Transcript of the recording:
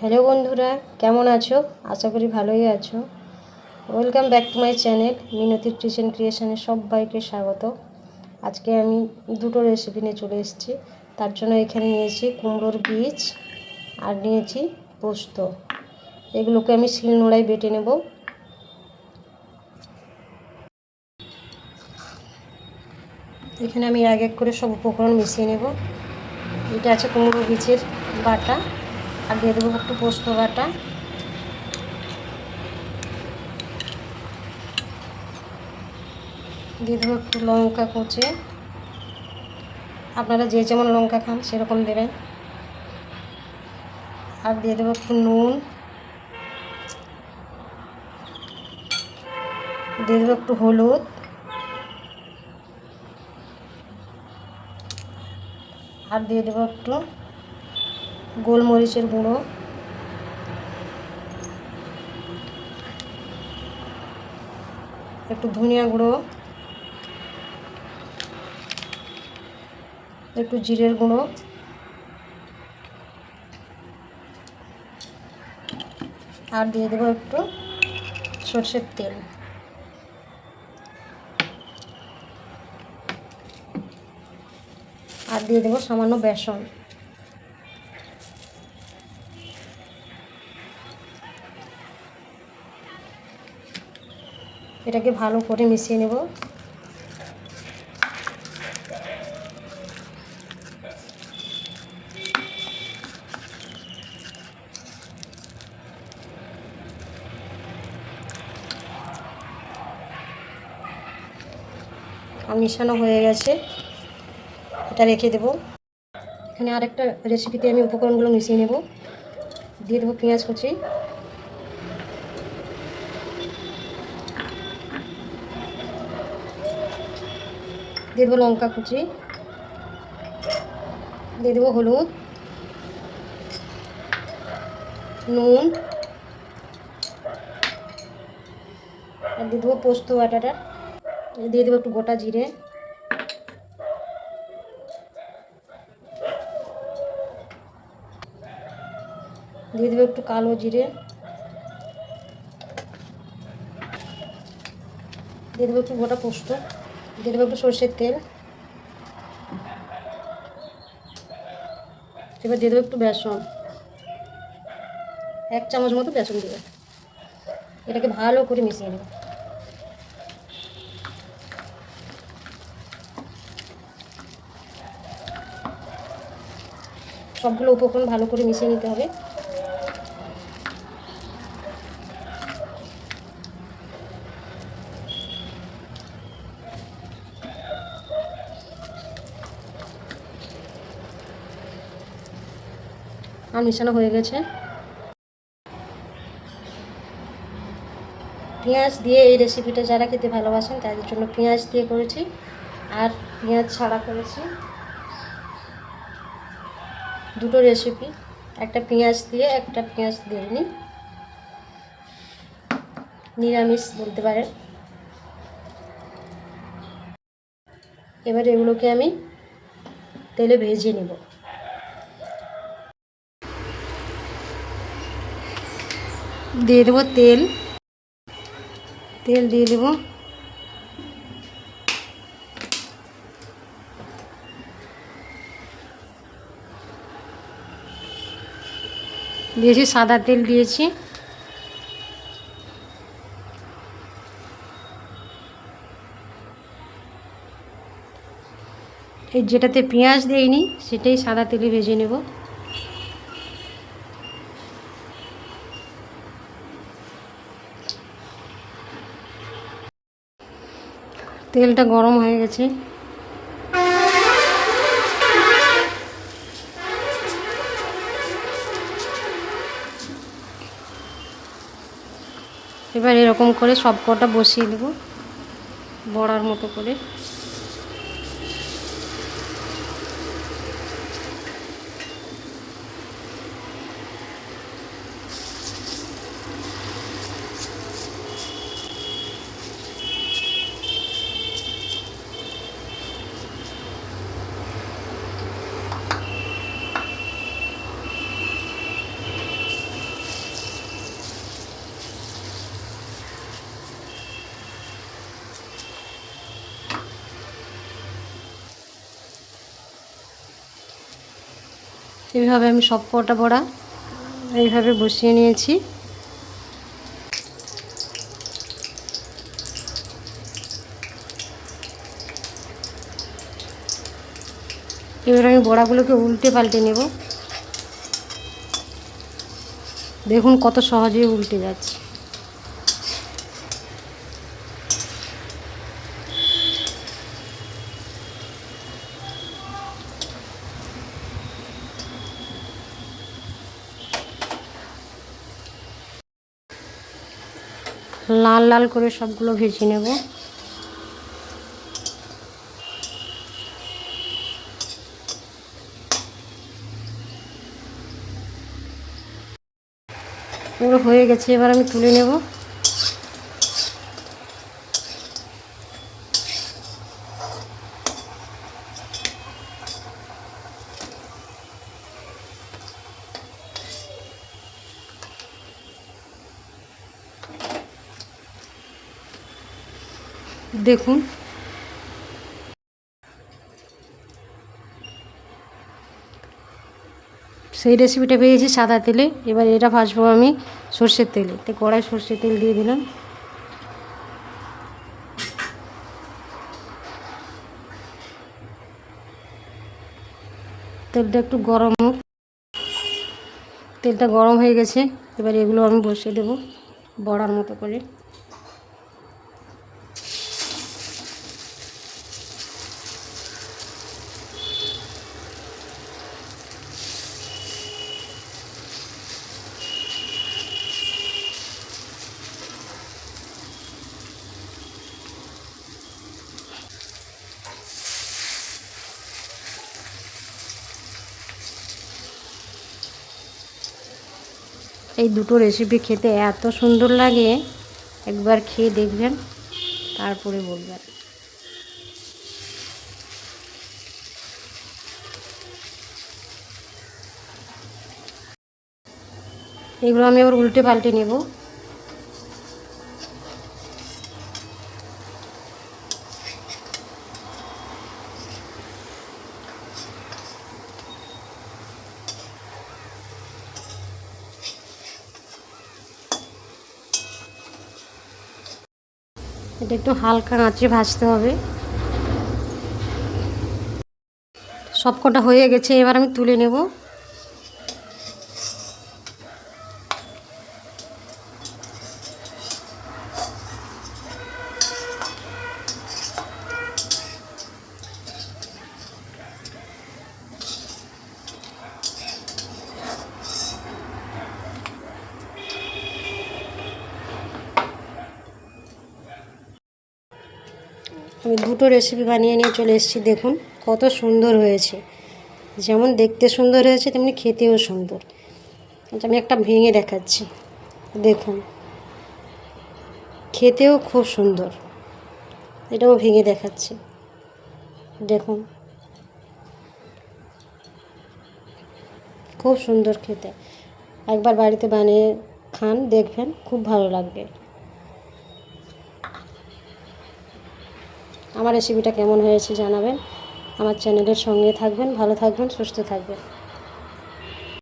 Hello বন্ধুরা, কেমন আছো? আশা করি ভালোই আছো। Welcome back to my channel Minati kitchen ক্রিয়েশনে সবাইকে স্বাগত। আজকে আমি দুটো রেসিপি নিয়ে চলে এসেছি। তার জন্য এখানে নিয়েছি কুমড়োর বীজ আর নিয়েছি পোস্ত। এগুলোকে আমি শিল নোড়ায় বেটে নেব। এখানে আমি এক এক করে সব উপকরণ মিশিয়ে নেব। এটা আছে কুমড়ো বীজের বাটা। আর দিয়ে দেবো একটু পোস্ত বাটা। দিয়ে দেবো একটু লঙ্কা কুচে। আপনারা যে যেমন লঙ্কা খান সেরকম দেবেন। আর দিয়ে দেবো একটু নুন। দিয়ে দেবো একটু হলুদ। আর দিয়ে দেবো একটু গোলমরিচের গুঁড়ো। একটু ধনিয়া গুঁড়ো। একটু জিরের গুঁড়ো। আর দিয়ে দেবো একটু সর্ষের তেল। আর দিয়ে দেবো সামান্য বেসন। এটাকে ভালো করে মিশিয়ে নেব। মিশানো হয়ে গেছে। এটা রেখে দেব। এখানে আরেকটা রেসিপিতে আমি উপকরণগুলো মিশিয়ে নেব। দিয়ে দেবো পেঁয়াজ কুচি। দিয়ে দেবো লঙ্কা কুচি। দিয়ে দেবো হলুদ। নুন। আর দিয়ে দেবো পোস্ত বাটাটা। দিয়ে দেবো একটু গোটা জিরে। দিয়ে দেবো একটু কালো জিরে। দিয়ে দেবো একটু গোটা পোস্ত। দিয়ে দেবো একটু সর্ষের তেল। এবার দিয়ে দেবো একটু বেসন। এক চামচ মতো বেসন দেবে। এটাকে ভালো করে মিশিয়ে নেব। সবগুলো উপকরণ ভালো করে মিশিয়ে নিতে হবে। আর মিশানো হয়ে গেছে। পেঁয়াজ দিয়ে এই রেসিপিটা যারা খেতে ভালোবাসেন, তাদের জন্য পেঁয়াজ দিয়ে করেছি। আর পেঁয়াজ ছাড়া করেছি। দুটো রেসিপি একটা পেঁয়াজ দিয়ে, একটা পেঁয়াজ দিইনি। নিরামিষ বলতে পারেন। এবার এগুলোকে আমি তেলে ভেজে নেব। দিয়ে দেবো তেল। তেল দিয়ে দেবো। দিয়েছি সাদা তেল দিয়েছি। এই যেটাতে পেঁয়াজ দেয়নি সেটাই সাদা তেলে ভেজে নেব। তেলটা গরম হয়ে গেছে। এবার এরকম করে সব কটা বসিয়ে দেবো বড়ার মতো করে। এইভাবে আমি সব কটা বড়া এইভাবে বসিয়ে নিয়েছি। এবার আমি বড়াগুলোকে উল্টে পাল্টে নেব। দেখুন কত সহজেই উল্টে যাচ্ছে। লাল লাল করে সবগুলো ভেজে নেব। এগুলো হয়ে গেছে এবার আমি তুলে নেব। দেখুন। সেই রেসিপিটা পেয়েছি সাদা তেলে। এবার এটা ভাজবো আমি সর্ষের তেলে। তো কড়াই সর্ষের তেল দিয়ে দিলাম। তেলটা একটু গরম হোক। তেলটা গরম হয়ে গেছে। এবার এগুলো আমি বসিয়ে দেবো বড়ার মতো করে। এই দুটো রেসিপি খেতে এত সুন্দর লাগে। একবার খেয়ে দেখবেন, তারপরে বলবেন। এগুলো আমি আবার উল্টে পাল্টে নেব। এটা একটু হালকা আঁচে ভাজতে হবে। সবকটা হয়ে গেছে এবার আমি তুলে নেব। দুটো রেসিপি বানিয়ে নিয়ে চলে এসেছি, দেখুন, কত সুন্দর হয়েছে। যেমন দেখতে সুন্দর হয়েছে, তেমনি খেতেও সুন্দর। আচ্ছা আমি একটা ভেঙে দেখাচ্ছি। দেখুন, খেতেও খুব সুন্দর। এটাও ভেঙে দেখাচ্ছি। দেখুন, খুব সুন্দর খেতে। একবার বাড়িতে বানিয়ে খান, দেখবেন, খুব ভালো লাগবে। আমার রেসিপিটা কেমন হয়েছে জানাবেন। আমার চ্যানেলের সঙ্গে থাকবেন ভালো থাকবেন সুস্থ থাকবেন।